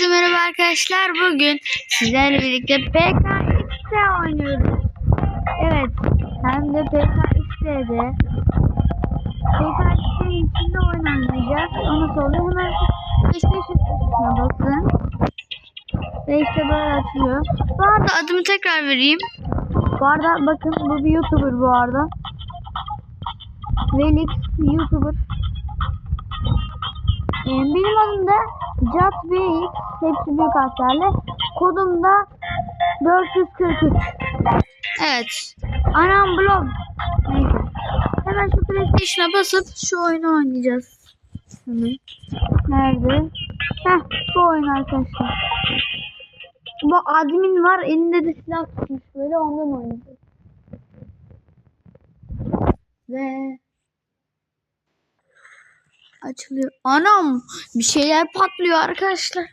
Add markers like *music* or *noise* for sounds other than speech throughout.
Herkese merhaba arkadaşlar. Bugün sizlerle birlikte PKX'de oynuyoruz. Evet. Hem de PKX'de. PKX'in içinde oyun oynayacağız. O nasıl oluyor? Hemen PlayStation tuşuna basın. Ve işte böyle açılıyor. Bu arada adımı tekrar vereyim. Bu arada bakın bu bir YouTuber bu arada. Velix YouTuber. Ee, benim adım da JatBX. Hepsi büyük harflerle. Kodum da 443. Evet. Anam blog. Neyse. Hemen şu PlayStation'a basıp şu oyunu oynayacağız. Hemen. Nerede? Heh bu oyun arkadaşlar. Bu admin var elinde de silah tutmuş böyle ondan oynayacağız. Ve açılıyor. Anam bir şeyler patlıyor arkadaşlar.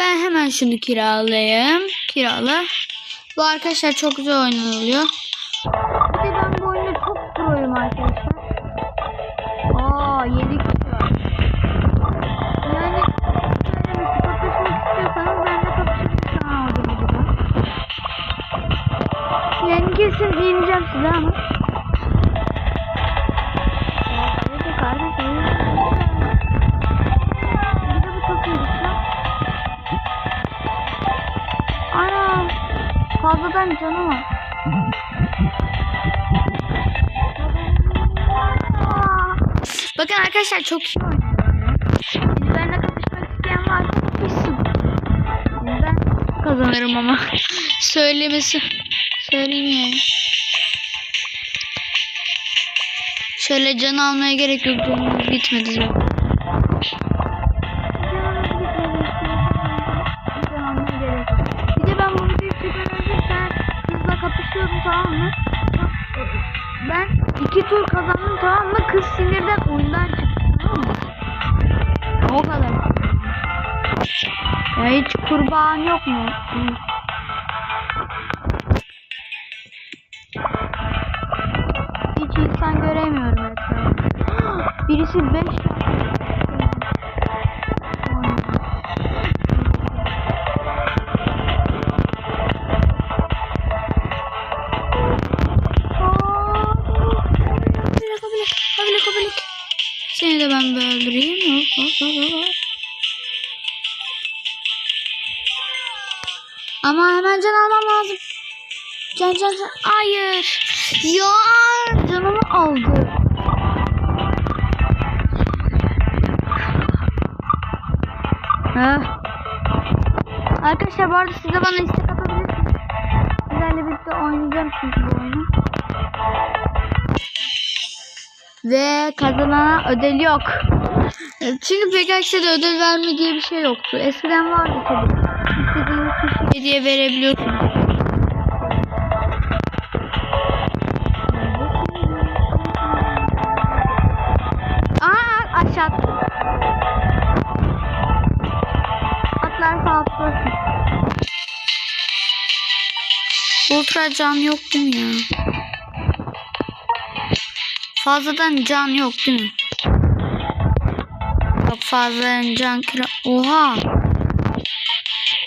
Ben hemen şunu kiralayayım. Kirala. Bu arkadaşlar çok güzel oynanılıyor. Bir de ben bu oyunda çok proyum arkadaşlar. Aa 7 kişi var. Yani kapışmak istiyorsanız ben de kapışmak orada burada. Yani kesin yeneceğim size ama. Bakın arkadaşlar çok iyi oynuyor. Şimdi benimle kapışmak isteyen kapışsın. Şimdi ben kazanırım ama. *laughs* Söylemesi. Söyleyeyim yani. Şöyle can almaya gerek yok. Canımız gitmedi zaten. Hiç kurban yok mu? Hiç insan göremiyorum etrafta. *gasps* Birisi 5 Ama hemen can almam lazım. Can can can. Hayır. Ya canımı aldı. Heh. Arkadaşlar bu arada siz de bana istek atabilirsiniz. Sizlerle birlikte oynayacağım çünkü bu oyunu. Ve kazanana ödül yok. Çünkü PKX'de ödül verme diye bir şey yoktu. Eskiden vardı tabii. Hediye verebiliyorsunuz. Aa aşağı. Atlarsa atlasın. Ultra can yok değil mi ya? Fazladan can yok değil mi? Yok fazladan can kira... Oha!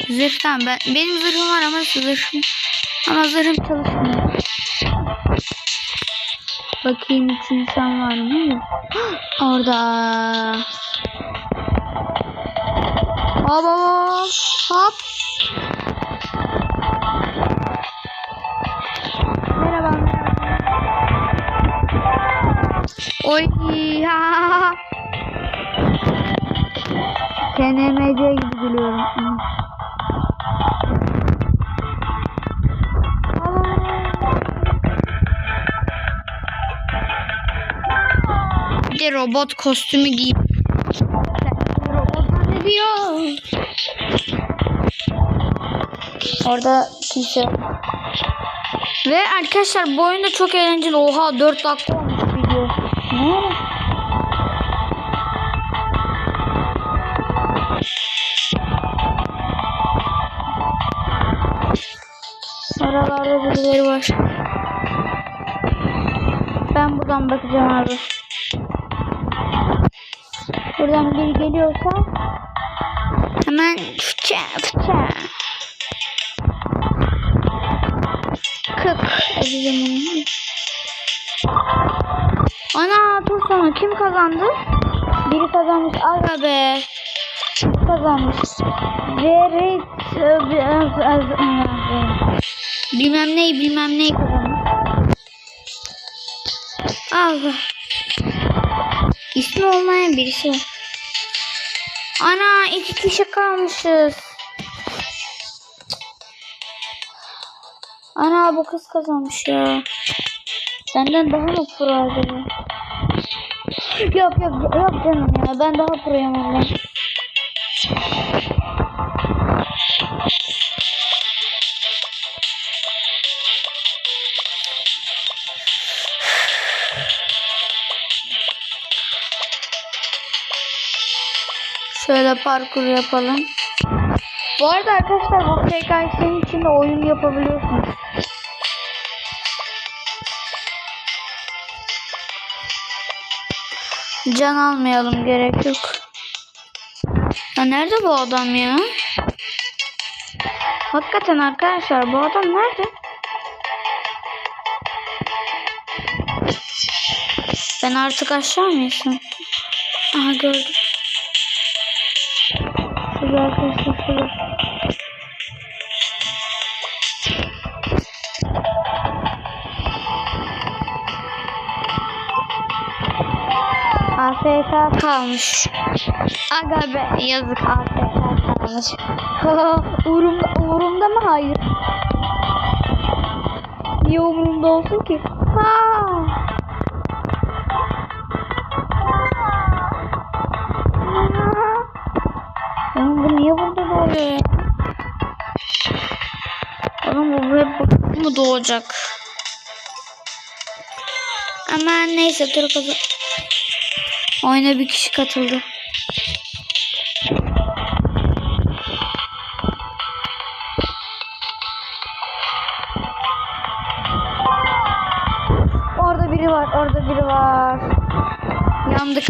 Zırhtan ben... Benim zırhım var ama zırhım... Ama zırhım çalışmıyor. Bakayım hiç insan var mı? Orada. Hop hop hop. Merhaba merhaba. Oy ha. KNMC gibi gülüyorum. De robot kostümü giyip robot ne diyor? Orada kimse yok. Ve arkadaşlar bu oyunda çok eğlenceli. Oha 4 dakika olmuş video. Ne? Oralarda birileri var. Ben buradan bakacağım abi. Buradan biri geliyorsa hemen fıça fıça. Kık Ana dur sonra kim kazandı? Biri kazanmış. Aga be. Kim kazanmış? Verit. Bilmem neyi bilmem neyi kazanmış. Allah. İsmi olmayan birisi. Ana iki kişi kalmışız. Ana bu kız kazanmış ya. Senden daha mı pro acaba? Yok yok yok canım ya ben daha proyum ondan. Şöyle parkur yapalım. Bu arada arkadaşlar bu PKX'nin içinde oyun yapabiliyorsunuz. Can almayalım gerek yok. Ya nerede bu adam ya? Hakikaten arkadaşlar bu adam nerede? Ben artık aşağı mı insem? Aha gördüm. Şurada arkadaşlar. AFK kalmış. Aga be yazık AFK kalmış. *laughs* umurumda, umurumda mı? Hayır. Niye umurumda olsun ki? Ha. Doğacak? Aman neyse dur kazan. Oyuna bir kişi katıldı. Orada biri var, orada biri var. Yandık.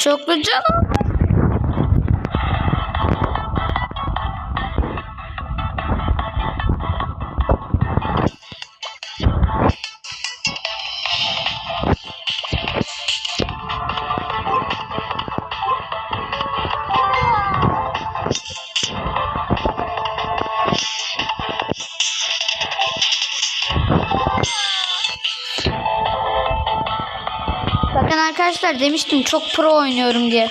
Çoklu canım. Arkadaşlar demiştim çok pro oynuyorum diye.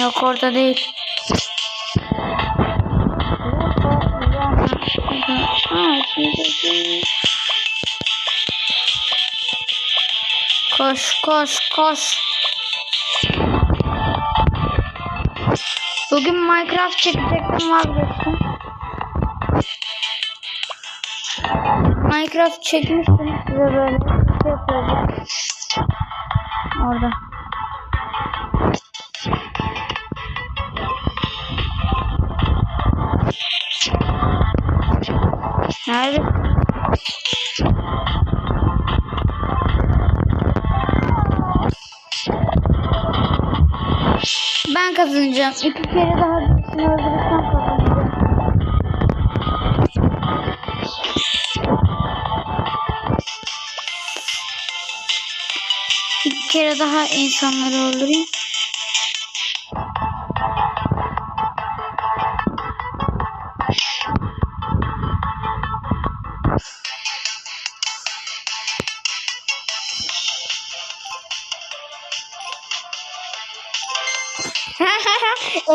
Yok orada değil. Koş koş koş. Bugün Minecraft çekecektim vazgeçtim. Minecraft çekmiştim size böyle. Şey yapıyordum. Orada. Kazanacağım. İki kere daha birisini öldürürsem kazanacağım. İki kere daha insanları öldüreyim.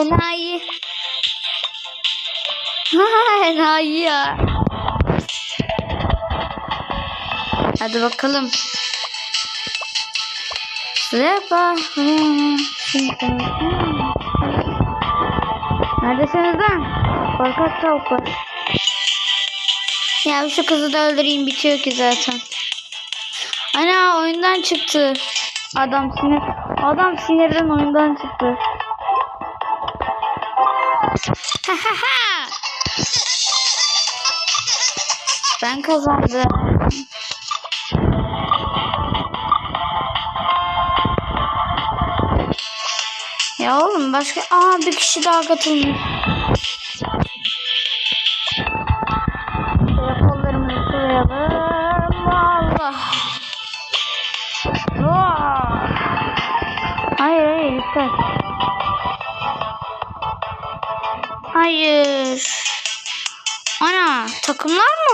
Enayi. *laughs* Enayi ya. Hadi bakalım. Şimdi Neredesiniz lan? Korkak tavuklar. Ya şu kızı da öldüreyim bitiyor ki zaten. Ana oyundan çıktı. Adam sinir. Adam sinirden oyundan çıktı. Ha ha ha. Ben kazandım. Ya oğlum başka... Aa bir kişi daha katılmış.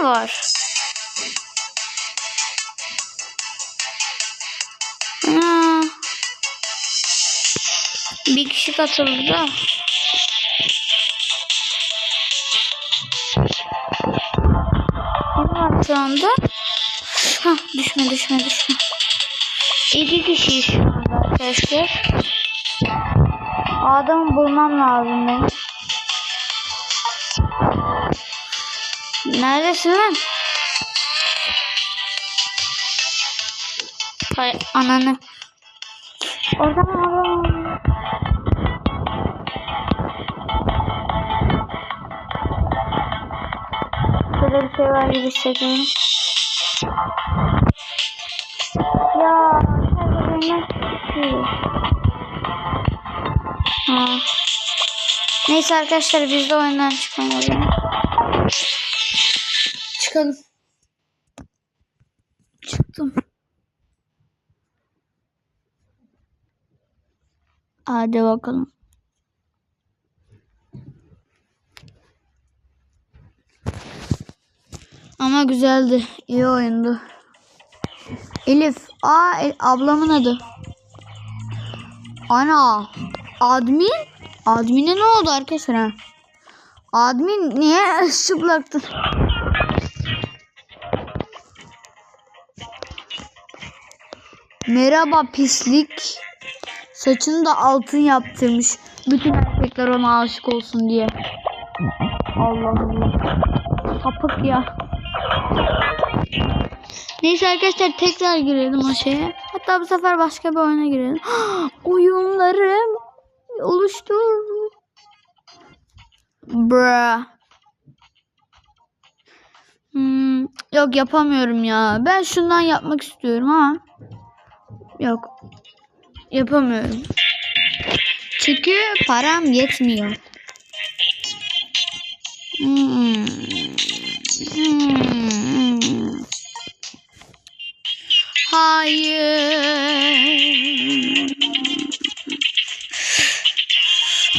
Var? Ana. Bir kişi katıldı var şu anda? Hah düşme düşme düşme. İki kişiyiz şu anda arkadaşlar. Adamı bulmam lazım benim. Neredesin lan? Hay ananı. Oradan adam. Şurada bir şey var gibi hissediyorum. Ya şöyle benim Ha. Neyse arkadaşlar biz de oyundan çıkalım o. Çıkalım. Çıktım. Hadi bakalım. Ama güzeldi. İyi oyundu. Elif. Aa el- ablamın adı. Ana. Admin. Admin'e ne oldu arkadaşlar? Admin niye *laughs* çıplaktı? Merhaba pislik. Saçını da altın yaptırmış. Bütün erkekler ona aşık olsun diye. Allah Allah. Sapık ya. Neyse arkadaşlar tekrar girelim o şeye. Hatta bu sefer başka bir oyuna girelim. *gasps* Oyunlarım oluştur. Bra. Hmm, yok yapamıyorum ya. Ben şundan yapmak istiyorum ama. Yok. Yapamıyorum. Çünkü param yetmiyor. Hmm. Hmm. Hayır.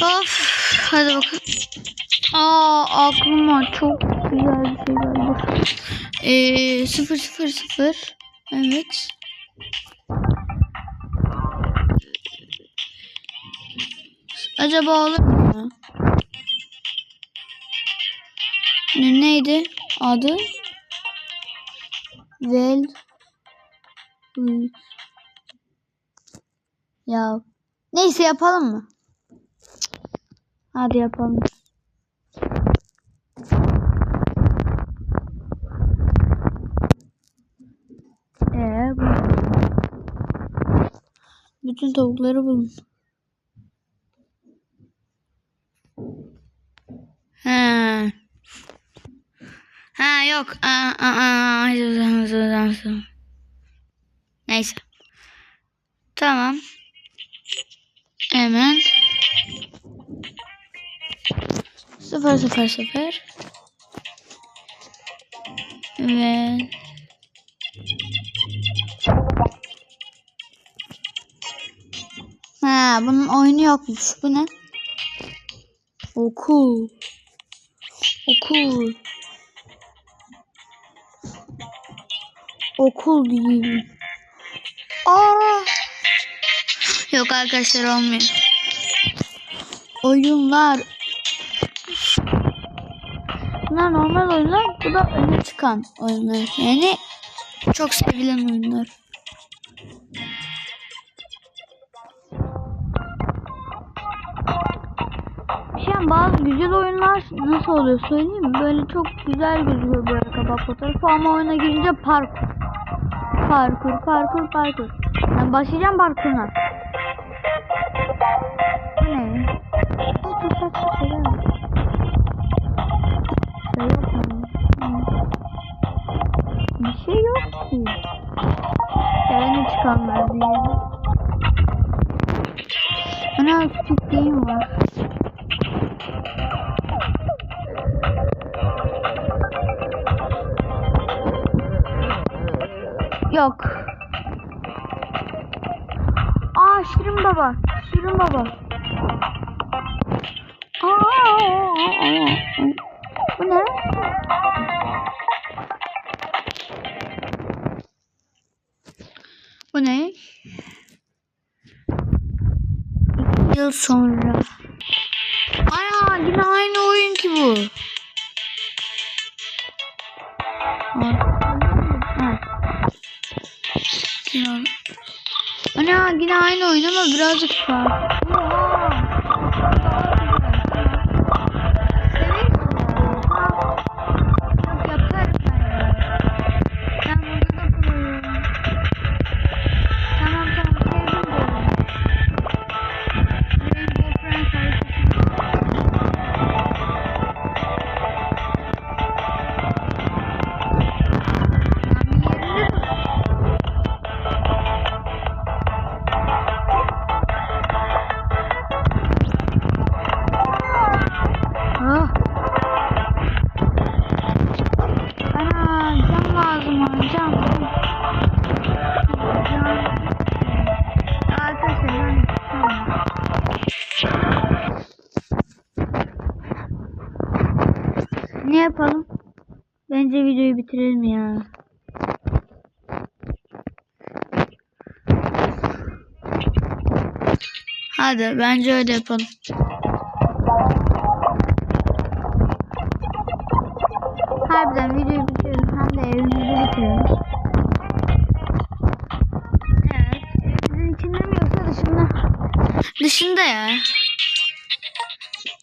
Of. Hadi bakalım. Aa aklıma çok güzel bir şey geldi. Ee, sıfır sıfır sıfır. Evet. Acaba olur mu? Ne, neydi adı? Vel Ya neyse yapalım mı? Hadi yapalım. Ee, bu. Bütün tavukları bulun. Ha. Ha yok. Aa, aa, aa. Neyse. Tamam. Hemen. Sıfır sıfır sıfır. Ve Ha, bunun oyunu yokmuş. Bu ne? Okul. Okul. Okul değil. Aa. Yok arkadaşlar olmuyor. Oyunlar. Bunlar normal oyunlar. Bu da öne çıkan oyunlar. Yani çok sevilen oyunlar. Şey bazı güzel oyunlar nasıl oluyor söyleyeyim mi? Böyle çok güzel gözüküyor böyle kapak fotoğrafı ama oyuna girince parkur. Parkur, parkur, parkur. Ben başlayacağım parkuruna. Yok. Aa Şirin Baba. Şirin Baba. Aa, aa, aa, aa. Bu ne? Bu ne? İki yıl sonra. Ana yine aynı oyun ki bu. Ha. Ana yine aynı oyun ama birazcık farklı. Hadi bence öyle yapalım. Harbiden videoyu bitirelim. Hem de evimizi bitirelim. Evet. Evimizin içinde mi yoksa dışında? Dışında ya.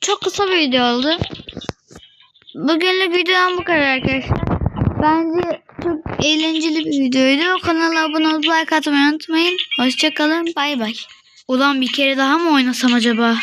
Çok kısa bir video oldu. Bugünlük videodan bu kadar arkadaşlar. Bence çok eğlenceli bir videoydu. Kanala abone olup like atmayı unutmayın. Hoşçakalın. Bay bay. Ulan bir kere daha mı oynasam acaba?